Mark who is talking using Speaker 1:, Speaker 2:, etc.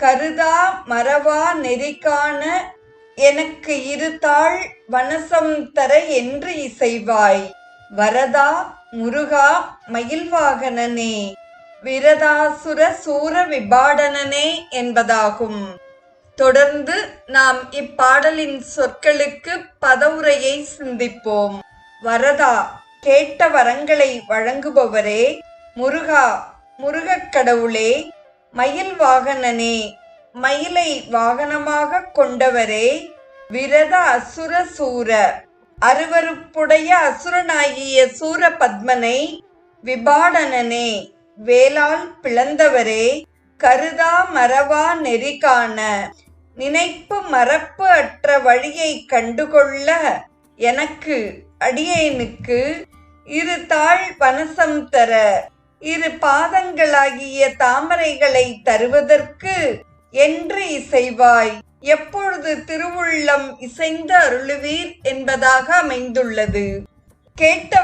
Speaker 1: கருதா மறவா நெறிகாண எனக்கு இருதாள் வனசம் தர என்று இசைவாய். வரதா முருகா மயில்வாகனனே விரதாசுர சூர விபாடனனே என்பதாகும். தொடர்ந்து நாம் இப்பாடலின் சொற்களுக்கு பதவுரையை சிந்திப்போம். வரதா கேட்ட வரங்களை வழங்குபவரே முருகா முருகக் கடவுளே மயில் வாகனனே மயிலை வாகனமாக கொண்டவரே விரத அசுர சூர அருவருப்புடைய அசுரனாகிய சூர பத்மனை விபாடனனே வேளால் பிளந்தவரே கருதா மறவா நெறிகாண நினைப்பு மறப்பு அற்ற வழியை கண்டுகொள்ள எனக்கு அடியேனுக்கு இரு தாழ் வனசம் தர இரு பாதங்களாகிய தாமரைகளை தருவதற்கு என்று இசைவாய். எப்பொழுது திருவுள்ளம் இசைந்து அருளுவீர் என்பதாக அமைந்துள்ளது. கேட்ட